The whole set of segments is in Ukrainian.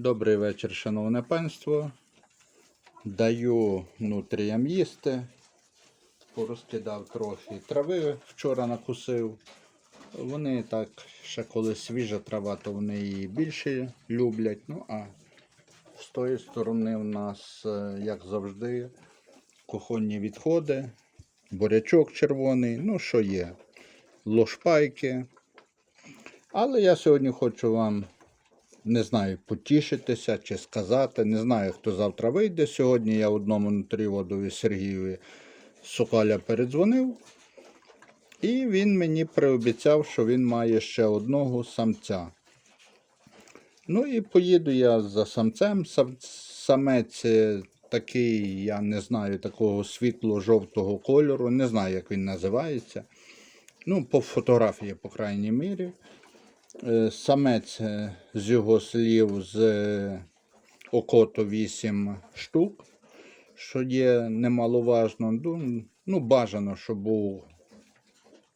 Добрий вечір, шановне панство. Даю нутріям їсти. Порозкидав трохи трави, вчора накусив. Вони так, ще коли свіжа трава, то вони її більше люблять. Ну а з тої сторони в нас, е, як завжди, кухонні відходи, бурячок червоний, ну що є, лошпайки. Але я сьогодні хочу вам не знаю, потішитися чи сказати. Не знаю, хто завтра вийде. Сьогодні я одному нутріводові Сергієві Соколя передзвонив. І він мені приобіцяв, що він має ще одного самця. Ну і поїду я за самцем. Сам- Самець е, такий, я не знаю, такого світло-жовтого кольору. Не знаю, як він називається. Ну, по фотографії, по крайній мірі. Е, Самець е, з його слів з е, окото 8 штук, що є немаловажно. Ну, бажано, щоб був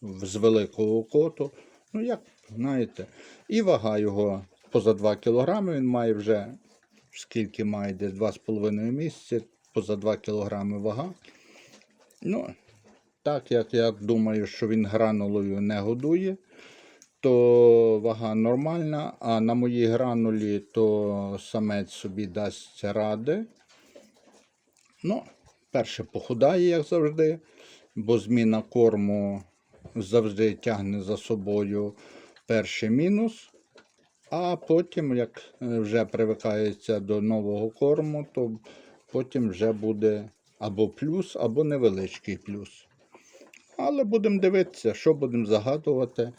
з великого окоту. Ну, як знаєте. І вага його поза 2 кг. Він має вже скільки має десь 2,5 місяці, поза 2 кг вага. Ну, так як я думаю, що він гранулою не годує то вага нормальна, а на моїй гранулі то самець собі дасть ради. Ну, перше похудає, як завжди, бо зміна корму завжди тягне за собою перший мінус. А потім, як вже привикається до нового корму, то потім вже буде або плюс, або невеличкий плюс. Але будемо дивитися, що будемо загадувати.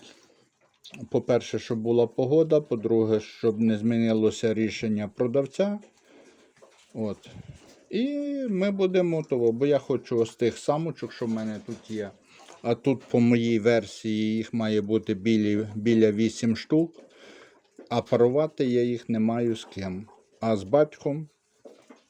По-перше, щоб була погода, по-друге, щоб не змінилося рішення продавця. От. І ми будемо того, бо я хочу ось тих самочок, що в мене тут є. А тут, по моїй версії, їх має бути білі, біля 8 штук, а парувати я їх не маю з ким. А з батьком,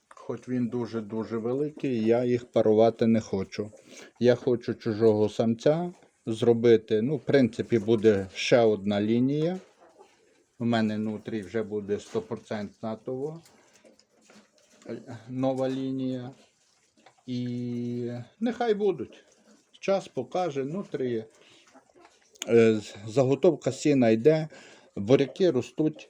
хоч він дуже-дуже великий, я їх парувати не хочу. Я хочу чужого самця зробити. Ну, в принципі, буде ще одна лінія. У мене внутрі вже буде 100% того. Нова лінія. І нехай будуть. Час покаже, внутрі. е, Заготовка сіна йде, буряки ростуть.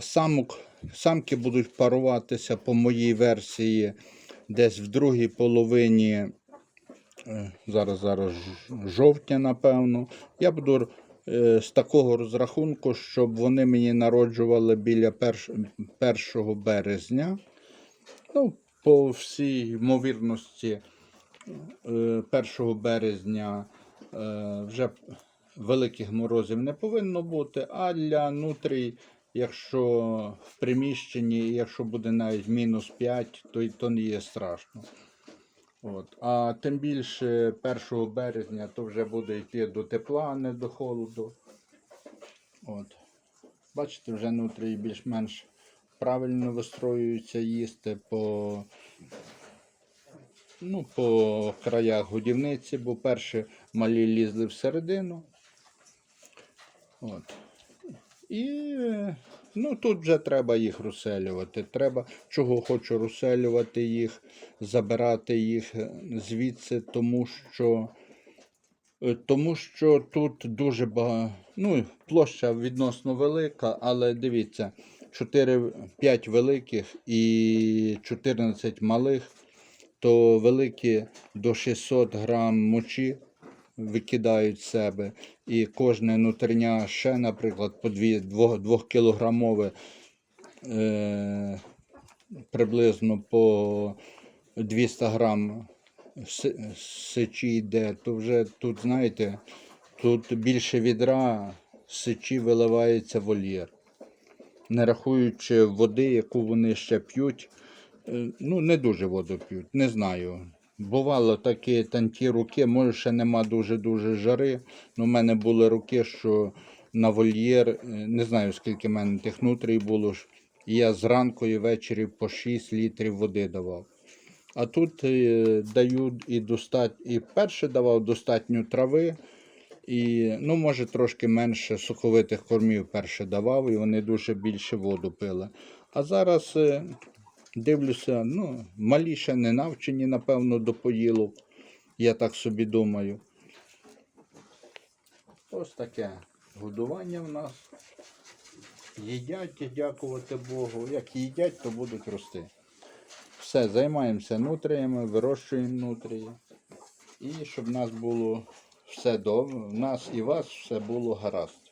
Самок, самки будуть паруватися по моїй версії десь в другій половині зараз, зараз жовтня, напевно. Я буду е, з такого розрахунку, щоб вони мені народжували біля 1 березня. Ну, по всій ймовірності, е, 1 березня е, вже великих морозів не повинно бути, а для нутрій, якщо в приміщенні, якщо буде навіть мінус 5, то й то не є страшно. От. А тим більше 1 березня то вже буде йти до тепла, а не до холоду. От. Бачите, вже внутрі більш-менш правильно вистроюються їсти по, ну, по краях годівниці, бо перші малі лізли всередину. От. І ну, тут вже треба їх розселювати. Треба, чого хочу розселювати їх, забирати їх е, звідси, тому що, е, тому що тут дуже багато. Ну, площа відносно велика, але дивіться, 4-5 великих і 14 малих, то великі до 600 грам мочі викидають себе. І кожне нутрення ще, наприклад, по 2 кілограмове е, приблизно по 200 грам сечі йде, то вже тут, знаєте, тут більше відра сечі виливається вольєр. Не рахуючи води, яку вони ще п'ють. Е, Ну, не дуже воду п'ють, не знаю. Бувало такі танкі руки, може ще нема дуже-дуже жари. Ну, в мене були руки, що на вольєр, е, не знаю скільки в мене тих нутрій було. І я зранку і ввечері по 6 літрів води давав. А тут е, даю і достать, і перше давав достатньо трави, І, ну, може, трошки менше соковитих кормів перше давав, і вони дуже більше воду пили. А зараз е, дивлюся, ну, малі ще не навчені, напевно, до поїлок. Я так собі думаю. Ось таке годування в нас. Їдять, дякувати Богу. Як їдять, то будуть рости. Все, займаємося нутріями, вирощуємо нутрії. І щоб в нас було все добре, в нас і вас все було гаразд.